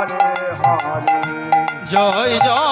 Hare Hare. Joy Joy